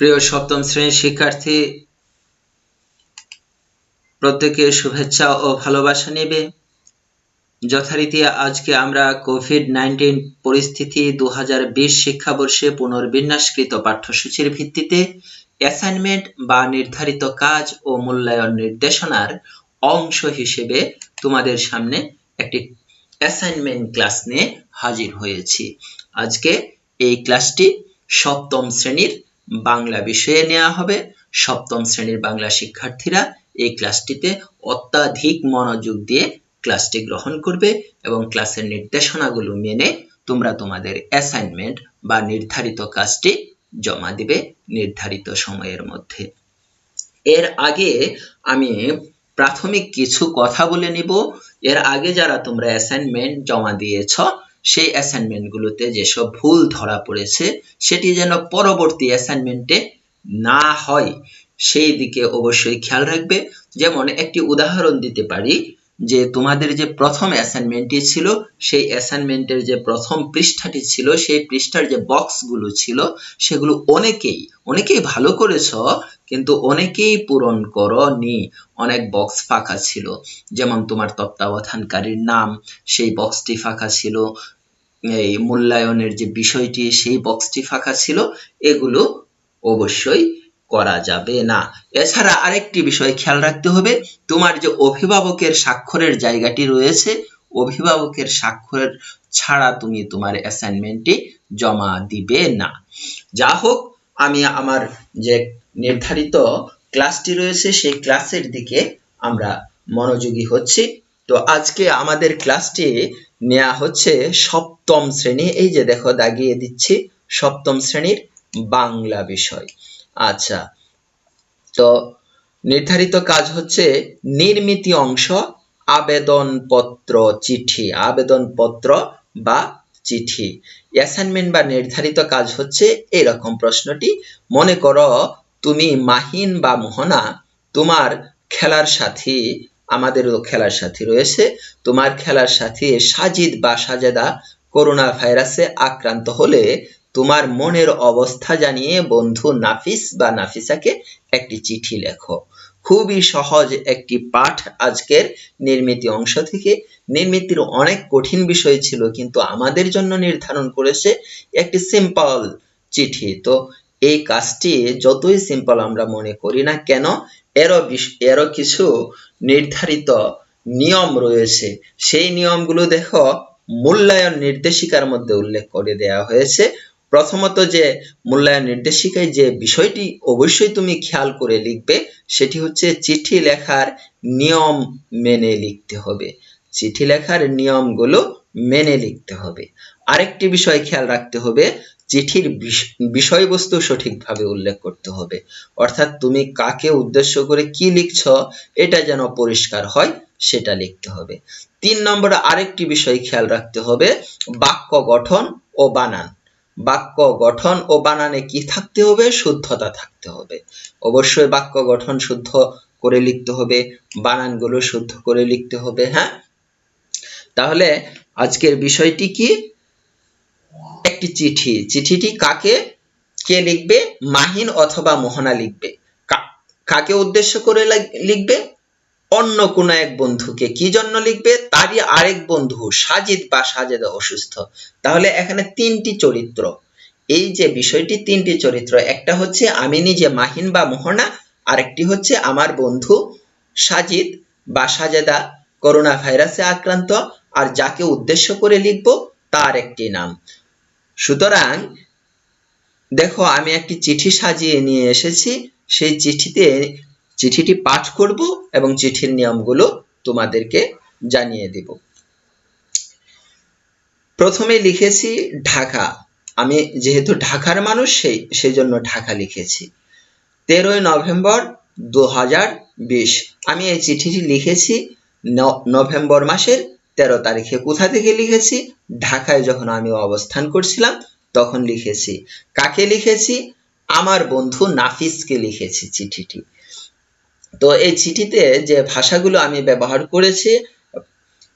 প্রিয় সপ্তম শ্রেণির শিক্ষার্থী প্রত্যেকে শুভেচ্ছা ও ভালোবাসা নেবে। যথারীতি আজকে আমরা কোভিড নাইন্টিন পরিস্থিতি দু হাজার বিশ শিক্ষাবর্ষে পুনর্বিন্যাসকৃত পাঠ্যসূচির ভিত্তিতে অ্যাসাইনমেন্ট বা নির্ধারিত কাজ ও মূল্যায়ন নির্দেশনার অংশ হিসেবে তোমাদের সামনে একটি অ্যাসাইনমেন্ট ক্লাস নিয়ে হাজির হয়েছি। আজকে এই ক্লাসটি সপ্তম শ্রেণির বাংলা বিষয়ে নেওয়া হবে। সপ্তম শ্রেণির বাংলা শিক্ষার্থীরা এই ক্লাসটিতে অত্যাধিক মনোযোগ দিয়ে ক্লাসটি গ্রহণ করবে এবং ক্লাসের নির্দেশনাগুলো মেনে তোমরা তোমাদের অ্যাসাইনমেন্ট বা নির্ধারিত কাজটি জমা দিবে নির্ধারিত সময়ের মধ্যে। এর আগে আমি প্রাথমিক কিছু কথা বলে নিব। এর আগে যারা তোমরা অ্যাসাইনমেন্ট জমা দিয়েছ সেই অ্যাসাইনমেন্টগুলোতে যেসব ভুল ধরা পড়েছে, সেটি যেন পরবর্তী অ্যাসাইনমেন্টে না হয়। সেই দিকে অবশ্যই খেয়াল রাখবে। যেমন একটি উদাহরণ দিতে পারি যে তোমাদের যে প্রথম অ্যাসাইনমেন্টটি ছিল, সেই অ্যাসাইনমেন্টের যে প্রথম পৃষ্ঠাটি ছিল, সেই পৃষ্ঠার যে বক্সগুলো ছিল, সেগুলো অনেকেই অনেকেই ভালো করেছ কিন্তু অনেকেই পূরণ করনি। অনেক বক্স ফাঁকা ছিল। যেমন তোমার তত্ত্বাবধানকারীর নাম, সেই বক্সটি ফাঁকা ছিল। এই মূল্যায়নের যে বিষয়টি, সেই বক্সটি ফাঁকা ছিল। এগুলো অবশ্যই করা যাবে না। এছাড়া আরেকটি বিষয় খেয়াল রাখতে হবে। তোমার যে অভিভাবকের স্বাক্ষরের জায়গাটি রয়েছে, অভিভাবকের স্বাক্ষর ছাড়া তুমি তোমার অ্যাসাইনমেন্টটি জমা দিবে না। যা হোক আমি আমার যে নির্ধারিত ক্লাসটি রয়েছে, সেই ক্লাসের দিকে আমরা মনোযোগী হচ্ছি। তো আজকে আমাদের ক্লাসটি নেওয়া হচ্ছে সপ্তম শ্রেণি। এই যে দেখো, দাগিয়ে দিচ্ছি, সপ্তম শ্রেণির বাংলা বিষয়। আচ্ছা তো নির্ধারিত কাজ হচ্ছে নির্মিতি অংশ, আবেদনপত্র, চিঠি, আবেদনপত্র বা চিঠি। অ্যাসাইনমেন্ট বা নির্ধারিত কাজ হচ্ছে এরকম প্রশ্নটি। মনে করো তুমি মাহিন বা মোহনা, তোমার খেলার সাথী, আমাদেরও খেলার সাথী রয়েছে। তোমার খেলার সাথী সাজিদ বা সাজেদা করোনা ভাইরাসে আক্রান্ত হলে তোমার মনের অবস্থা জানিয়ে বন্ধু নাফিস বা নাফিসাকে একটি চিঠি লেখো। খুবই সহজ একটি পাঠ আজকের নির্মিতি অংশ থেকে। নির্মিতির অনেক কঠিন বিষয় ছিল, কিন্তু আমাদের জন্য নির্ধারণ করেছে একটি সিম্পল চিঠি। তো এই কাজটি যতই সিম্পল আমরা মনে করি না কেন, এরও এরও কিছু নির্ধারিত নিয়ম রয়েছে। সেই নিয়মগুলো দেখো মূল্যায়ন নির্দেশিকার মধ্যে উল্লেখ করে দেওয়া হয়েছে। প্রথমত যে মূল্যায়ন নির্দেশিকায় যে বিষয়টি অবশ্যই তুমি খেয়াল করে লিখবে, সেটি হচ্ছে চিঠি লেখার নিয়ম মেনে লিখতে হবে। চিঠি লেখার নিয়মগুলো মেনে লিখতে হবে। আরেকটি বিষয় খেয়াল রাখতে হবে চিঠির বিষয়বস্তু সঠিকভাবে উল্লেখ করতে হবে। অর্থাৎ তুমি কাকে উদ্দেশ্য করে কি লিখছ, এটা যেন পরিষ্কার হয়, সেটা লিখতে হবে। তিন নম্বরে আরেকটি বিষয় খেয়াল রাখতে হবে, বাক্য গঠন ও বানান। বাক্য গঠন ও বানানে কি থাকতে হবে? শুদ্ধতা থাকতে হবে। অবশ্যই বাক্য গঠন শুদ্ধ করে লিখতে হবে, বানানগুলো শুদ্ধ করে লিখতে হবে হ্যাঁ? তাহলে আজকের বিষয়টি কি? একটি চিঠি। চিঠিটি কাকে, কে লিখবে, মাহিন অথবা মোহনা লিখবে? কাকে উদ্দেশ্য করে লিখবে? অন্য কোনো এক বন্ধুকে। কি জন্য লিখবে? তারই আরেক বন্ধু, সাজিদ বা সাজেদা অসুস্থ। তাহলে এখানে তিনটি চরিত্র। এই যে বিষয়টি, তিনটি চরিত্র, একটা হচ্ছে আমি নিজে মাহিন বা মোহনা, আরেকটি হচ্ছে আমার বন্ধু সাজিদ বা সাজেদা করোনা ভাইরাসে আক্রান্ত, আর যাকে উদ্দেশ্য করে লিখব, তার একটি নাম। সুতরাং, দেখো, আমি একটি চিঠি সাজিয়ে নিয়ে এসেছি। সেই চিঠিতে, চিঠিটি পাঠ করব এবং চিঠির নিয়মগুলো তোমাদেরকে জানিয়ে দেব। প্রথমে লিখেছি, ঢাকা। আমি যেহেতু ঢাকার মানুষ, সেই সেই জন্য ঢাকা লিখেছি। তেরোই নভেম্বর দু হাজার বিশ। আমি এই চিঠিটি লিখেছি নভেম্বর মাসের তেরো তারিখে কোথা থেকে লিখেছি? ঢাকায় যখন আমি অবস্থান করছিলাম, তখন লিখেছি। কাকে লিখেছি? আমার বন্ধু নাফিসকে লিখেছি চিঠিটি। তো এই চিঠিতে যে ভাষাগুলো আমি ব্যবহার করেছি,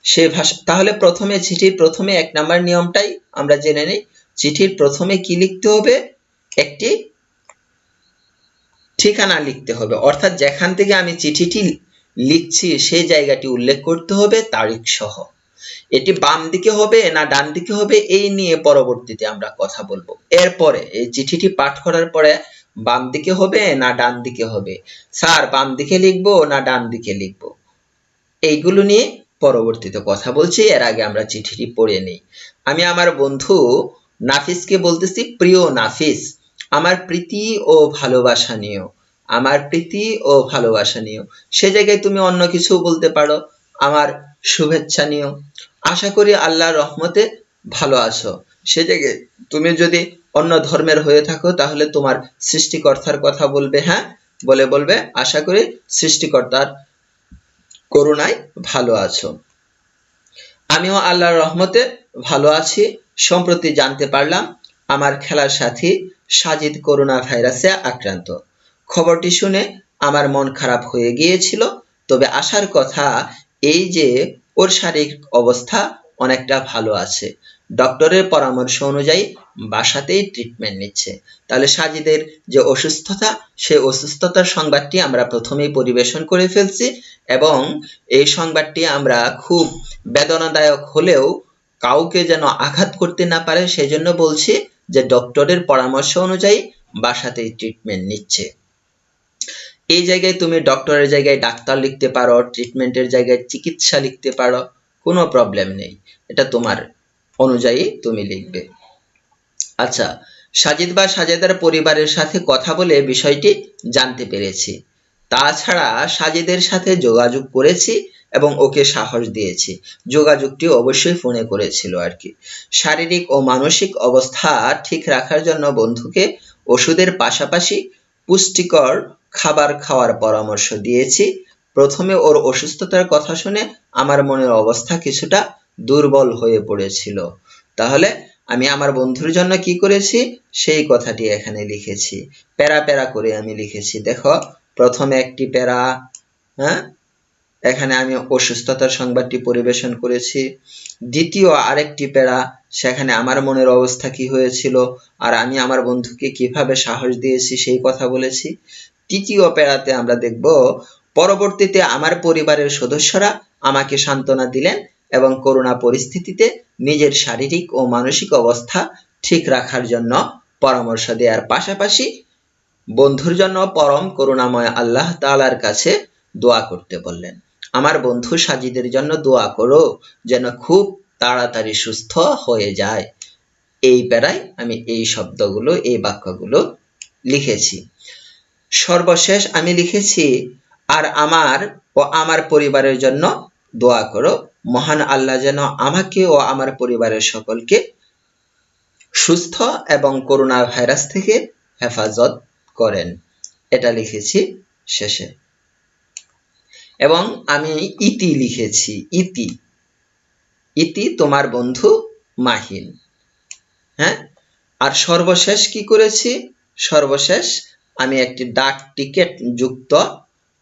সে ভাষা তাহলে প্রথমে চিঠির প্রথমে এক নাম্বার নিয়মটাই আমরা জেনে নিই। চিঠির প্রথমে কি লিখতে হবে? একটি ঠিকানা লিখতে হবে। অর্থাৎ যেখান থেকে আমি চিঠিটি লিখছি সেই জায়গাটি উল্লেখ করতে হবে তারিখ সহ এটি বাম দিকে হবে না ডান দিকে হবে, এই নিয়ে পরবর্তীতে আমরা কথা বলব। এরপরে এই চিঠিটি পাঠ করার পরে বাম দিকে হবে না ডান দিকে হবে? স্যার, বাম দিকে লিখব না ডান দিকে লিখব? এইগুলো নিয়ে পরবর্তীতে কথা বলছি, এর আগে আমরা চিঠিটি পড়ে নিই। আমি আমার বন্ধু নাফিসকে বলতেছি, প্রিয় নাফিস, আমার প্রীতি ও ভালোবাসা নিও, আমার প্রীতি ও ভালোবাসা নিও। সে জায়গায় তুমি অন্য কিছু বলতে পারো। আমার শুভেচ্ছা নিও। আশা করি আল্লাহর রহমতে ভালো আছো। সে জায়গায় তুমি যদি অন্য ধর্মের হয়ে থাকো, তাহলে তোমার সৃষ্টিকর্তার কথা বলবে হ্যাঁ? বলে বলবে, আশা করি সৃষ্টিকর্তার করুণায় ভালো আছো। আমিও আল্লাহর রহমতে ভালো আছি। সম্প্রতি জানতে পারলাম, আমার খেলার সাথী সাজিদ করোনা ভাইরাসে আক্রান্ত। খবরটি শুনে আমার মন খারাপ হয়ে গিয়েছিল, তবে আসার কথা এই যে ওর শারীরিক অবস্থা অনেকটা ভালো আছে। ডক্টরের পরামর্শ অনুযায়ী বাসাতেই ট্রিটমেন্ট নিচ্ছে। তাহলে সাজিদের যে অসুস্থতা সেই অসুস্থতার সংবাদটি আমরা প্রথমেই পরিবেশন করে ফেলছি এবং এই সংবাদটি আমরা খুব বেদনাদায়ক হলেও কাউকে যেন আঘাত করতে না পারে, সেজন্য বলছি যে ডক্টরের পরামর্শ অনুযায়ী বাসাতেই ট্রিটমেন্ট নিচ্ছে। এই জায়গায় তুমি ডক্টরের জায়গায় ডাক্তার লিখতে পারো ট্রিটমেন্টের জায়গায় চিকিৎসা লিখতে পারো, কোনো প্রবলেম নেই। এটা তোমার অনুযায়ী তুমি লিখবে। আচ্ছা সাজিদ বা সাজেদার পরিবারের সাথে কথা বলে বিষয়টি জানতে পেরেছি। তাছাড়া সাজিদের সাথে যোগাযোগ করেছি এবং ওকে সাহস দিয়েছি। যোগাযোগটি অবশ্যই ফোনে করেছিল আর কি। শারীরিক ও মানসিক অবস্থা ঠিক রাখার জন্য বন্ধুকে ওষুধের পাশাপাশি পুষ্টিকর খাবার খাওয়ার পরামর্শ দিয়েছি। প্রথমে ওর অসুস্থতার কথা শুনে আমার মনের অবস্থা কিছুটা দুর্বল হয়ে পড়েছিল। তাহলে আমি আমার বন্ধুর জন্য কি করেছি? সেই কথাটি এখানে লিখেছি। প্যারা প্যারা করে আমি লিখেছি, দেখো, প্রথমে একটি প্যারা হ্যাঁ? এখানে আমি অসুস্থতার সংবাদটি পরিবেশন করেছি। দ্বিতীয় আরেকটি প্যারা, সেখানে আমার মনের অবস্থা কি হয়েছিল? আর আমি আমার বন্ধুকে কীভাবে সাহস দিয়েছি সেই কথা বলেছি। তৃতীয় প্যারাতে আমরা দেখব, পরবর্তীতে আমার পরিবারের সদস্যরা আমাকে সান্ত্বনা দিলেন এবং করোনা পরিস্থিতিতে নিজের শারীরিক ও মানসিক অবস্থা ঠিক রাখার জন্য পরামর্শ দেওয়ার পাশাপাশি বন্ধুর জন্য পরম করুণাময় আল্লাহ তালার কাছে দোয়া করতে বললেন। আমার বন্ধু সাজিদের জন্য দোয়া করো যেন খুব তাড়াতাড়ি সুস্থ হয়ে যায়। এই প্যারায় আমি এই শব্দগুলো, এই বাক্যগুলো লিখেছি। সর্বশেষ আমি লিখেছি, আর আমার ও আমার পরিবারের জন্য দোয়া করো। মহান আল্লাহ যেন আমাকে ও আমার পরিবারের সকলকে সুস্থ এবং করোনা ভাইরাস থেকে হেফাজত করেন। এটা লিখেছি শেষে। এবং আমি ইতি লিখেছি, ইতি। ইতি তোমার বন্ধু মাহিন। হ্যাঁ? আর সর্বশেষ কি করেছি? সর্বশেষ আমি একটি ডাক টিকেট যুক্ত,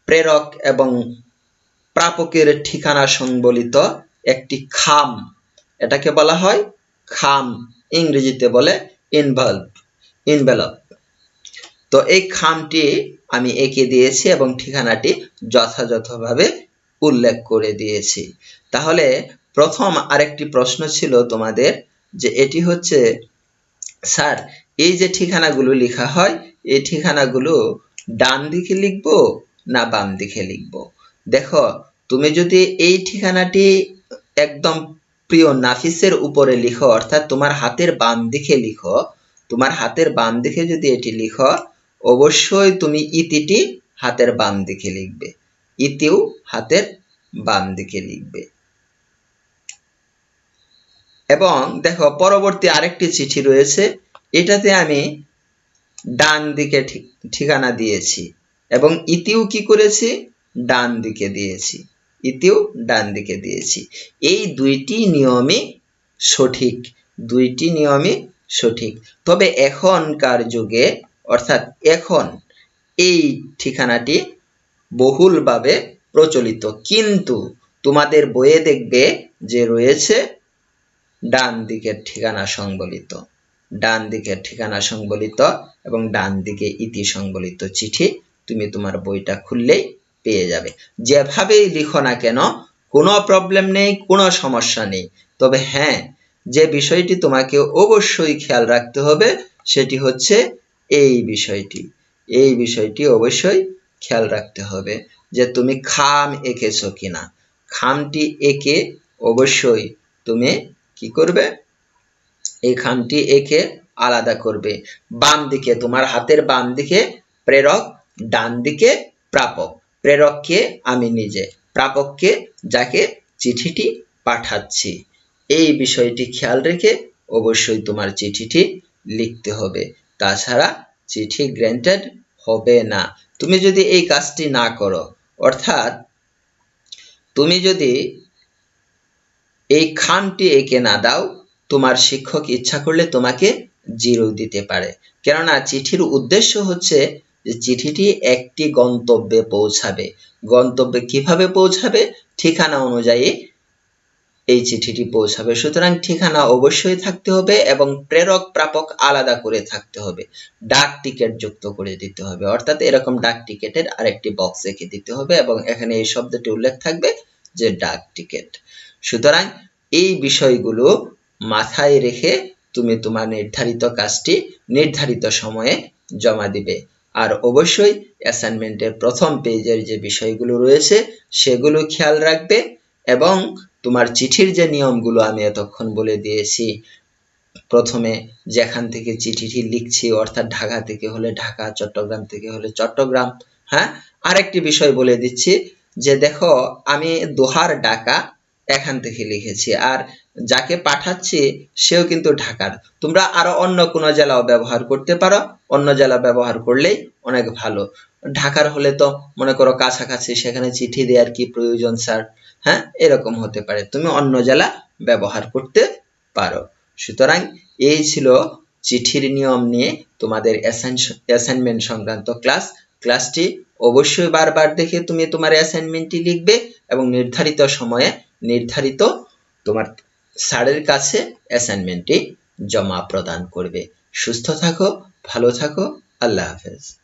প্রেরক এবং প্রাপকের ঠিকানা সংবলিত একটি খাম। এটাকে বলা হয় খাম, ইংরেজিতে বলে ইনভলভ ইনভেলভ তো এই খামটি আমি এঁকে দিয়েছি এবং ঠিকানাটি যথাযথভাবে উল্লেখ করে দিয়েছি। তাহলে প্রথম আরেকটি প্রশ্ন ছিল তোমাদের যে এটি হচ্ছে, স্যার, এই যে ঠিকানাগুলো লেখা হয় এই ঠিকানাগুলো ডান দিকে লিখব না বাম দিকে লিখব। দেখো, তুমি যদি এই ঠিকানাটি একদম প্রিয় নাফিসের উপরে লিখো, অর্থাৎ তোমার হাতের বাম দিকে লিখো, তোমার হাতের বাম দিকে যদি এটি লিখো, অবশ্যই তুমি ইতিটি হাতের বাম দিকে লিখবে। ইতিও হাতের বাম দিকে লিখবে। এবং দেখো, পরবর্তী আরেকটি চিঠি রয়েছে, এটাতে আমি ডান দিকে ঠিকানা দিয়েছি। এবং ইতিও কি করেছি? ডান দিকে দিয়েছি। ইতিও ডান দিকে দিয়েছি। এই দুইটি নিয়মই সঠিক। দুইটি নিয়মই সঠিক। তবে এখনকার যুগে, অর্থাৎ এখন, এই ঠিকানাটি বহুলভাবে প্রচলিত। কিন্তু তোমাদের বইয়ে দেখবে যে রয়েছে ডান দিকের ঠিকানা সংবলিত। ডান দিকে ঠিকানা সংবলিত এবং ডান দিকে ইতি সংবলিত চিঠি তুমি তোমার বইটা খুললেই পেয়ে যাবে। যেভাবেই লিখো না কেন, কোনো প্রবলেম নেই, কোনো সমস্যা নেই। তবে হ্যাঁ যে বিষয়টি তোমাকে অবশ্যই খেয়াল রাখতে হবে, সেটি হচ্ছে এই বিষয়টি। এই বিষয়টি অবশ্যই খেয়াল রাখতে হবে যে তুমি খাম এঁকেছো কিনা। খামটি এঁকে অবশ্যই তুমি কি করবে? এই খামটি একে আলাদা করবে। বাম দিকে তোমার হাতের বাম দিকে প্রেরক, ডান দিকে প্রাপক। প্রেরককে আমি নিজে। প্রাপককে যাকে চিঠিটি পাঠাচ্ছি। এই বিষয়টি খেয়াল রেখে অবশ্যই তোমার চিঠিটি লিখতে হবে। তাছাড়া চিঠি গ্র্যান্টেড হবে না। তুমি যদি এই কাজটি না করো, অর্থাৎ তুমি যদি এই খামটি এঁকে না দাও তোমার শিক্ষক ইচ্ছা করলে তোমাকে জিরো দিতে পারে। কেননা চিঠির উদ্দেশ্য হচ্ছে যে চিঠিটি একটি গন্তব্যে পৌঁছাবে। গন্তব্যে কীভাবে পৌঁছাবে? ঠিকানা অনুযায়ী এই চিঠিটি পৌঁছাবে। সুতরাং ঠিকানা অবশ্যই থাকতে হবে এবং প্রেরক, প্রাপক আলাদা করে থাকতে হবে। ডাক টিকিট যুক্ত করে দিতে হবে। অর্থাৎ এরকম ডাক টিকিটের আরেকটি বক্স রেখে দিতে হবে এবং এখানে এই শব্দটি উল্লেখ থাকবে যে ডাক টিকিট। সুতরাং এই বিষয়গুলো মাথায় রেখে তুমি তোমার নির্ধারিত কাজটি নির্ধারিত সময়ে জমা দিবে। আর অবশ্যই অ্যাসাইনমেন্টের প্রথম পেজের যে বিষয়গুলো রয়েছে, সেগুলো খেয়াল রাখবে এবং তোমার চিঠির যে নিয়মগুলো আমি এতক্ষণ বলে দিয়েছি, প্রথমে যেখান থেকে চিঠিটি লিখছি, অর্থাৎ ঢাকা থেকে হলে ঢাকা, চট্টগ্রাম থেকে হলে চট্টগ্রাম হ্যাঁ? আরেকটি বিষয় বলে দিচ্ছি যে দেখো, আমি দোহার ডাকা এখান থেকে লিখেছি। আর যাকে পাঠাচ্ছি সেও কিন্তু ঢাকার। তোমরা আরও অন্য কোনো জেলাও ব্যবহার করতে পারো। অন্য জেলা ব্যবহার করলেই অনেক ভালো। ঢাকার হলে তো মনে করো কাছাকাছি সেখানে চিঠি দেওয়ার কি প্রয়োজন, স্যার? হ্যাঁ এরকম হতে পারে। তুমি অন্য জেলা ব্যবহার করতে পারো। সুতরাং এই ছিল চিঠির নিয়ম নিয়ে তোমাদের অ্যাসাইনমেন্ট সংক্রান্ত ক্লাস। ক্লাসটি অবশ্যই বারবার দেখে তুমি তোমার অ্যাসাইনমেন্টটি লিখবে এবং নির্ধারিত সময়ে নির্ধারিত তোমার স্যারের কাছে অ্যাসাইনমেন্টটি জমা প্রদান করবে। সুস্থ থাকো ভালো থাকো আল্লাহ হাফেজ।